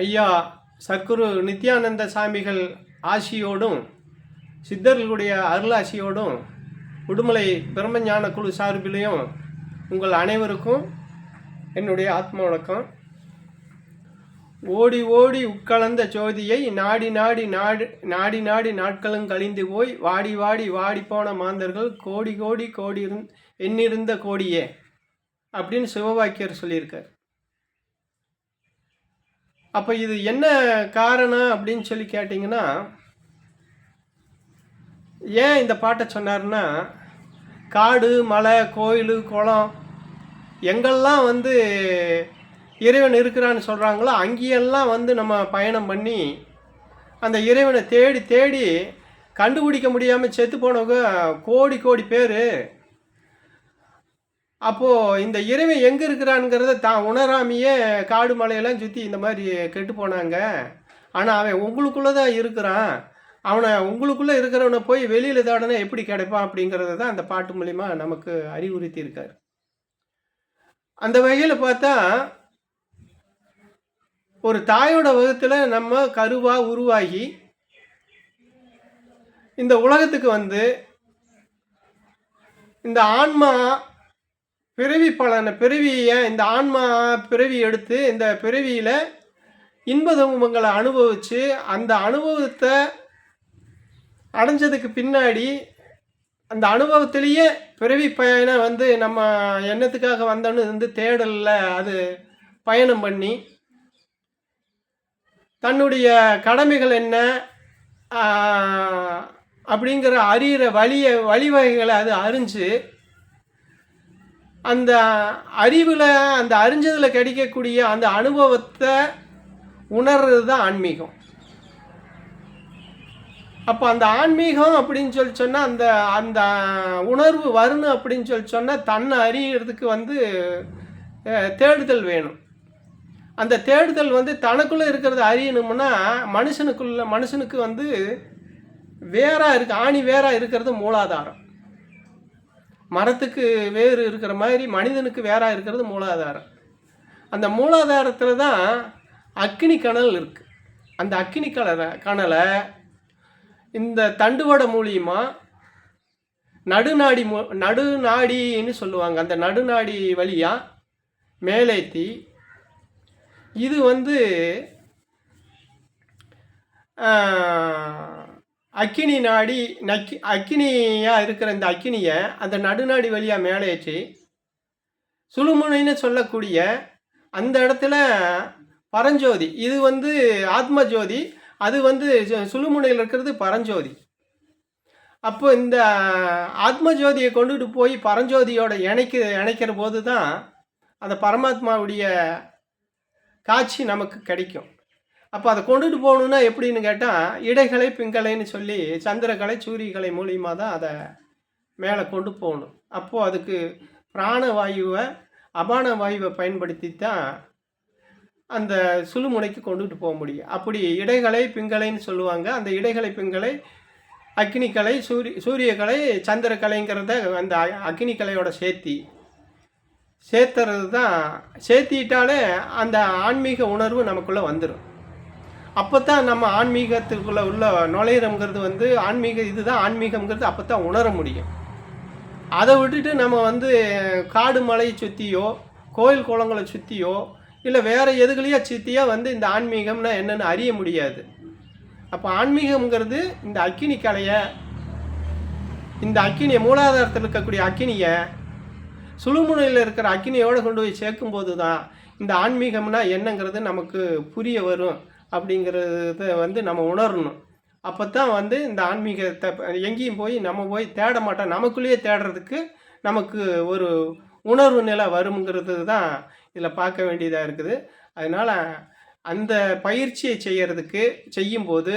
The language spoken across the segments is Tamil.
ஐயா சத்குரு நித்யானந்த சாமிகள் ஆசியோடும் சித்தர்களுடைய அருளாசியோடும் உடுமலை பிரம்மஞான குழு சார்பிலையும் உங்கள் அனைவருக்கும் என்னுடைய ஆத்ம வணக்கம். ஓடி ஓடி உட்கலந்த ஜோதியை நாடி நாடி நாடு நாடி நாடி நாட்களும் கழிந்து போய் வாடி வாடி வாடி போன மாந்தர்கள் கோடி கோடி கோடி இருந் எண்ணிருந்த கோடியே அப்படின்னு சிவவாக்கியர் சொல்லியிருக்கார். அப்போ இது என்ன காரணம் அப்படின்னு சொல்லி கேட்டிங்கன்னா ஏன் இந்த பாட்டை சொன்னார்னா காடு மலை கோயில் குளம் எங்கெல்லாம் வந்து இறைவன் இருக்கிறான்னு சொல்கிறாங்களோ அங்கேயெல்லாம் வந்து நம்ம பயணம் பண்ணி அந்த இறைவனை தேடி தேடி கண்டுபிடிக்க முடியாமல் செத்து போனவங்க கோடி கோடி பேர். அப்போது இந்த இறைவன் எங்கே இருக்கிறான்ங்கிறத தான் உணராமையே காடு மலையெல்லாம் சுற்றி இந்த மாதிரி கெட்டு போனாங்க. ஆனால் அவன் உங்களுக்குள்ளே தான் இருக்கிறான். அவனை உங்களுக்குள்ளே இருக்கிறவனை போய் வெளியில் தாடனே எப்படி கிடைப்பான் அப்படிங்கிறத தான் அந்த பாட்டு மூலிமா நமக்கு அறிவுறுத்தி இருக்கார் அந்த வகையில் பார்த்தா ஒரு தாயோட வகுத்தில் நம்ம கருவாக உருவாகி இந்த உலகத்துக்கு வந்து இந்த ஆன்மா பிறவி பலனை பிறவியை இந்த ஆன்மா பிறவி எடுத்து இந்த பிறவியில் இன்பதுமங்களை அனுபவித்து அந்த அனுபவத்தை அடைஞ்சதுக்கு பின்னாடி அந்த அனுபவத்திலேயே பிறவி பயணம் வந்து நம்ம எண்ணத்துக்காக வந்தோன்னு வந்து தேடலில் அது பயணம் பண்ணி தன்னுடைய கடமைகள் என்ன அப்படிங்கிற அறிகிற வழியை வழிவகைகளை அது அறிஞ்சு அந்த அறிவில் அந்த அறிஞ்சதில் கிடைக்கக்கூடிய அந்த அனுபவத்தை உணர்றது தான் ஆன்மீகம். அப்போ அந்த ஆன்மீகம் அப்படின்னு சொல்லி சொன்னால் அந்த அந்த உணர்வு வரணும் அப்படின்னு சொல்லி சொன்னால் தன்னை அறியறதுக்கு வந்து தேடுதல் வேணும். அந்த தேடுதல் வந்து தனக்குள்ளே இருக்கிறத அறியணும்னா மனுஷனுக்குள்ள மனுஷனுக்கு வந்து வேறாக இருக்குது ஆணி வேறாக இருக்கிறது மூலாதாரம். மரத்துக்கு வேறு இருக்கிற மாதிரி மனிதனுக்கு வேறாக இருக்கிறது மூலாதாரம். அந்த மூலாதாரத்தில் தான் அக்னி கணல் இருக்குது அந்த அக்னி கணலை கணலை இந்த தண்டுவடை மூலியமாக நடுநாடி மூ நடுநாடின்னு சொல்லுவாங்க. அந்த நடுநாடி வழியாக மேலேத்தி இது வந்து அக்கினி நாடி நக்கி அக்கினியாக இருக்கிற இந்த அக்கினியை அந்த நடுநாடி வழியாக மேலேற்றி சுழுமுனைன்னு சொல்லக்கூடிய அந்த இடத்துல பரஞ்சோதி இது வந்து ஆத்ம ஜோதி அது வந்து சு- சுழுமுனையில் இருக்கிறது பரஞ்சோதி. அப்போ இந்த ஆத்ம ஜோதியை கொண்டுட்டு போய் பரஞ்சோதியோட இணைக்க இணைக்கிற போது தான் அந்த பரமாத்மாவுடைய காட்சி நமக்கு கிடைக்கும். அப்போ அதை கொண்டுட்டு போகணுன்னா எப்படின்னு கேட்டால் இடைகளை பிங்கலைன்னு சொல்லி சந்திரகலை சூரியகலை மூலியமாக தான் அதை மேலே கொண்டு போகணும். அப்போது அதுக்கு பிராணவாயுவை அபான வாயுவை பயன்படுத்தி தான் அந்த சுழுமுனைக்கு கொண்டுட்டு போக முடியும். அப்படி இடைகளை பிங்கலைன்னு சொல்லுவாங்க. அந்த இடைகளை பிங்கலை அக்னிக்கலை சூரிய சூரியக்கலை சந்திரக்கலைங்கிறத அந்த அ- அக்னிக்கலையோட சேர்த்தி சேர்த்துறது தான் சேர்த்திட்டாலே அந்த ஆன்மீக உணர்வு நமக்குள்ளே வந்துடும் அப்போ தான் நம்ம ஆன்மீகத்துக்குள்ளே உள்ள நுழையிறோங்கிறது வந்து ஆன்மீக இதுதான் ஆன்மீகம்ங்கிறது அப்போ தான் உணர முடியும். அதை விட்டுட்டு நம்ம வந்து காடு மலையை சுற்றியோ கோயில் குளங்களை சுற்றியோ இல்லை வேறு எதுகளையோ சுற்றியோ வந்து இந்த ஆன்மீகம்னா என்னென்னு அறிய முடியாது. அப்போ ஆன்மீகம்ங்கிறது இந்த அக்கினி கலையை இந்த அக்கினியை மூலாதாரத்தில் இருக்கக்கூடிய அக்கினியை சுழுமுனையில் இருக்கிற அக்கினியோடு கொண்டு போய் சேர்க்கும்போது தான் இந்த ஆன்மீகம்னா என்னங்கிறது நமக்கு புரிய வரும். அப்படிங்கிறத வந்து நம்ம உணரணும். அப்போ தான் வந்து இந்த ஆன்மீகத்தை எங்கேயும் போய் நம்ம போய் தேட மாட்டோம். நமக்குள்ளேயே தேடுறதுக்கு நமக்கு ஒரு உணர்வு நிலை வருங்கிறது தான் இதில் பார்க்க வேண்டியதாக இருக்குது. அதனால் அந்த பயிற்சியை செய்கிறதுக்கு செய்யும்போது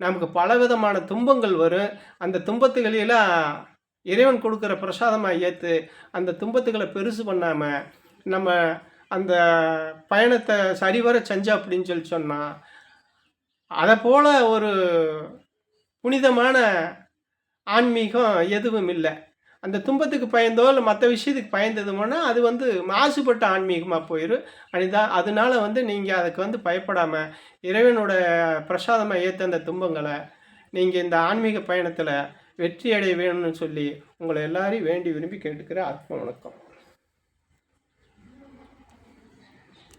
நமக்கு பலவிதமான துன்பங்கள் வரும். அந்த துன்பத்துகளெல்லாம் இறைவன் கொடுக்குற பிரசாதமாக ஏற்று அந்த துன்பத்துகளை பெருசு பண்ணாமல் நம்ம அந்த பயணத்தை சரிவர செஞ்சோம் அப்படின்னு சொல்லி சொன்னால் அதை போல் ஒரு புனிதமான ஆன்மீகம் எதுவும் இல்லை. அந்த துன்பத்துக்கு பயந்தோ இல்லை மற்ற விஷயத்துக்கு பயந்ததுமோனா அது வந்து மாசுபட்ட ஆன்மீகமாக போயிடும் அனிதா அதனால வந்து நீங்கள் அதுக்கு வந்து பயப்படாமல் இறைவனோட பிரசாதமாக ஏற்ற அந்த துன்பங்களை நீங்கள் இந்த ஆன்மீக பயணத்தில் வெற்றி அடைய வேணும்னு சொல்லி உங்களை எல்லாரையும் வேண்டி விரும்பி கேட்டுக்கிற அற்ப வணக்கம்.